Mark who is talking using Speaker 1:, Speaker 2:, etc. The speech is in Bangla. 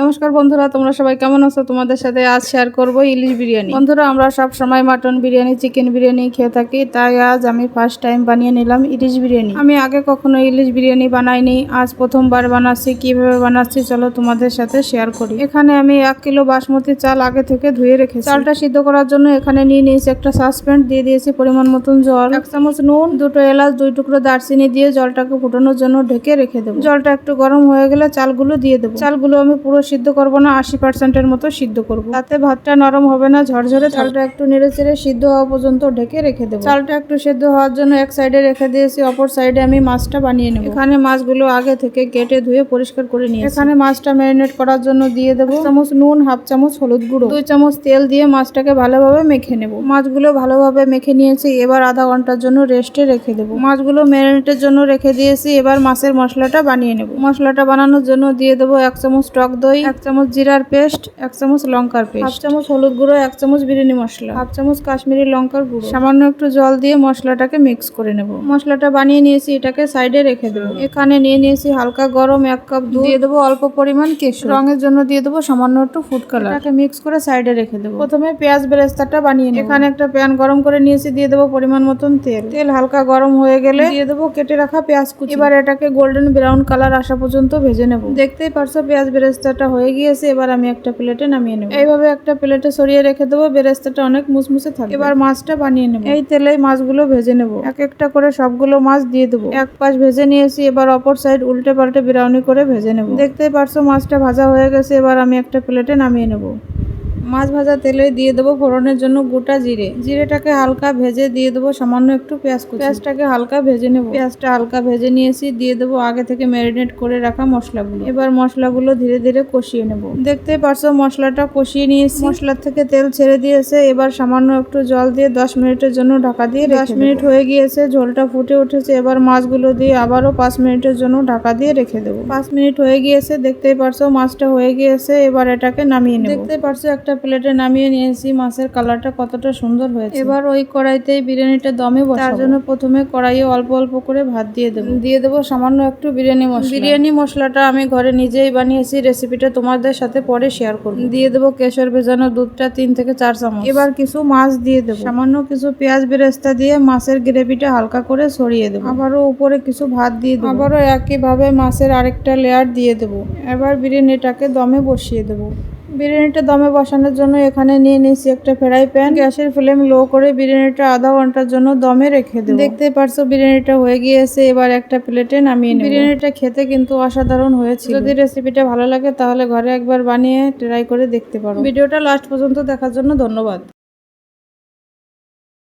Speaker 1: নমস্কার বন্ধুরা, তোমরা সবাই কেমন আছো? তোমাদের সাথে আজ শেয়ার করব ইলিশ বিরিয়ানি। বন্ধুরা, আমরা সব সময় মাটন বিরিয়ানি চিকেন বিরিয়ানি খেয়ে থাকি, তাই আজ আমি ফার্স্ট টাইম বানিয়ে নিলাম ইলিশ বিরিয়ানি। আমি আগে কখনো ইলিশ বিরিয়ানি বানাইনি, আজ প্রথমবার বানাচ্ছি, কীভাবে বানাচ্ছি চলো তোমাদের সাথে শেয়ার করি। এখানে আমি এক কিলো বাসমতি চাল আগে থেকে ধুয়ে রেখেছি। চালটা সিদ্ধ করার জন্য এখানে নিয়ে নিয়েছি একটা সাসপেন্ড দিয়ে দিয়েছি পরিমাণ মতন জল, এক চামচ নুন, দুটো এলাচ, দুই টুকরো দারচিনি দিয়ে জলটাকে ফুটানোর জন্য ঢেকে রেখে দেবো। জলটা একটু গরম হয়ে গেলে চালগুলো দিয়ে দেবো। চালগুলো আমি পুরো সিদ্ধ করব না, আশি পার্সেন্টের মতো সিদ্ধ করব। তাতে ভাতটা নরম হবে না, ঝরঝরে চালটা একটু নেড়ে চেড়ে সিদ্ধ হওয়া পর্যন্ত ঢেকে রেখে দেবো। চালটা একটু সিদ্ধ হওয়ার জন্য এক সাইডে রেখে দিয়েছি, অপর সাইডে আমি মাছটা বানিয়ে নেব। এখানে মাছগুলো আগে থেকে কেটে ধুয়ে পরিষ্কার করে নিয়ে এখানে মাছটা ম্যারিনেট করার জন্য দিয়ে দেবো চামচ নুন, হাফ চামচ হলুদ গুঁড়ো, দুই চামচ তেল দিয়ে মাছটাকে ভালোভাবে মেখে নেব। মাছগুলো ভালোভাবে মেখে নিয়েছি, এবার আধা ঘণ্টার জন্য রেস্টে রেখে দেবো। মাছগুলো ম্যারিনেটের জন্য রেখে দিয়েছি, এবার মাছের মশলাটা বানিয়ে নেব। মশলাটা বানানোর জন্য দিয়ে দেবো এক চামচ টক দই এক চামচ জিরার পেস্ট এক চামচ লঙ্কার পেস্ট। হাফ চামচ হলুদ গুঁড়ো এক চামচ বিরিয়ানি মশলা। হাফ চামচ কাশ্মীরি লঙ্কার গুঁড়ো। সামান্য একটু জল দিয়ে মশলাটাকে মিক্স করে নেব। মশলাটা বানিয়ে নিয়েছি এটাকে সাইডে রেখে দেবো। এখানে নিয়ে নিয়েছি হালকা গরম এক কাপ দুধ। দিয়ে দেবো অল্প পরিমাণ কেশর। রঙের জন্য দিয়ে দেবো সামান্য একটু ফুড কালার এটাকে মিক্স করে সাইডে রেখে দেবো। প্রথমে পেঁয়াজ বেরেস্তাটা বানিয়ে নেব। এখানে একটা প্যান গরম করে নিয়েছি দিয়ে দেবো পরিমাণ মতন তেল। তেল হালকা গরম হয়ে গেলে দিয়ে দেবো কেটে রাখা পেঁয়াজ কুচি। এবার এটাকে গোল্ডেন ব্রাউন কালার আসা পর্যন্ত ভেজে নেব। দেখতেই পারছ পেঁয়াজ বেরেস্তাটা হয়ে গিয়েছে, এবার আমি একটা প্লেটে নামিয়ে নেব। এইভাবে একটা প্লেটে সরিয়ে রেখে দেবো, বেরেস্তাটা অনেক মুসমুসে থাকে এবার মাছটা বানিয়ে নেব। এই তেলে মাছগুলো ভেজে নেব। এক একটা করে সবগুলো মাছ দিয়ে দেবো। এক পাশ ভেজে নিয়েছি, এবার অপর সাইড উল্টে পাল্টে বিরাউনি করে ভেজে নেব। দেখতে পারছ মাছটা ভাজা হয়ে গেছে, এবার আমি একটা প্লেটে নামিয়ে নেব। মাছ ভাজা তেলে দিয়ে দেবো ফোড়নের জন্য গোটা জিরে। জিরেটাকে হালকা ভেজে দিয়ে দেবো সামান্য একটু পেঁয়াজ পেঁয়াজটাকে হালকা ভেজে নেব। পেঁয়াজটা হালকা ভেজে নিয়েছি দিয়ে দেবো আগে থেকে ম্যারিনেট করে রাখা মশলাগুলো। এবার মশলাগুলো ধীরে ধীরে কষিয়ে নেব। দেখতে পারছ মশলাটা কষিয়ে নিয়েছি। মশলার থেকে তেল ছেড়ে দিয়েছে এবার সামান্য একটু জল দিয়ে দশ মিনিটের জন্য ঢাকা দিয়ে দশ মিনিট হয়ে গিয়েছে ঝোলটা ফুটে উঠেছে এবার মাছগুলো দিয়ে আবারও পাঁচ মিনিটের জন্য ঢাকা দিয়ে রেখে দেবো। পাঁচ মিনিট হয়ে গিয়েছে দেখতেই পারছ মাছটা হয়ে গিয়েছে এবার এটাকে নামিয়ে নেব। দেখতে পারছ একটা প্লেটে নামিয়ে নিয়েছি মাছের কালারটা কতটা সুন্দর হয়েছে। এবার ওই কড়াইতেই বিরিয়ানিটা দমে বসাবো। তার জন্য প্রথমে কড়াইয়ে অল্প অল্প করে ভাত দিয়ে দেবো। দিয়ে দেবো সামান্য একটু বিরিয়ানি মশলা। বিরিয়ানি মশলাটা আমি ঘরে নিজেই বানিয়েছি রেসিপিটা তোমাদের সাথে পরে শেয়ার করব। দিয়ে দেবো কেশর ভেজানো দুধটা তিন থেকে চার চামচ। এবার কিছু মাছ দিয়ে দেবো। সামান্য কিছু পেঁয়াজ বেরেস্তা দিয়ে মাছের গ্রেভিটা হালকা করে ছড়িয়ে দেবো। আবারও উপরে কিছু ভাত দিয়ে দেবো। আবারও একইভাবে মাছের আরেকটা লেয়ার দিয়ে দেবো। এবার বিরিয়ানিটাকে দমে বসিয়ে দেবো। বিরিয়ানিটা দমে বসানোর জন্য এখানে নিয়ে নিয়েছি একটা ফ্রাই প্যান। গ্যাসের ফ্লেম লো করে বিরিয়ানিটা আধা ঘণ্টার জন্য দমে রেখে দেবো। দেখতে পারছ বিরিয়ানিটা হয়ে গিয়েছে, এবার একটা প্লেটে নামিয়ে নেব। বিরিয়ানিটা খেতে কিন্তু অসাধারণ হয়েছে যদি রেসিপিটা ভালো লাগে তাহলে ঘরে একবার বানিয়ে ট্রাই করে দেখতে পারো। ভিডিওটা লাস্ট পর্যন্ত দেখার জন্য ধন্যবাদ।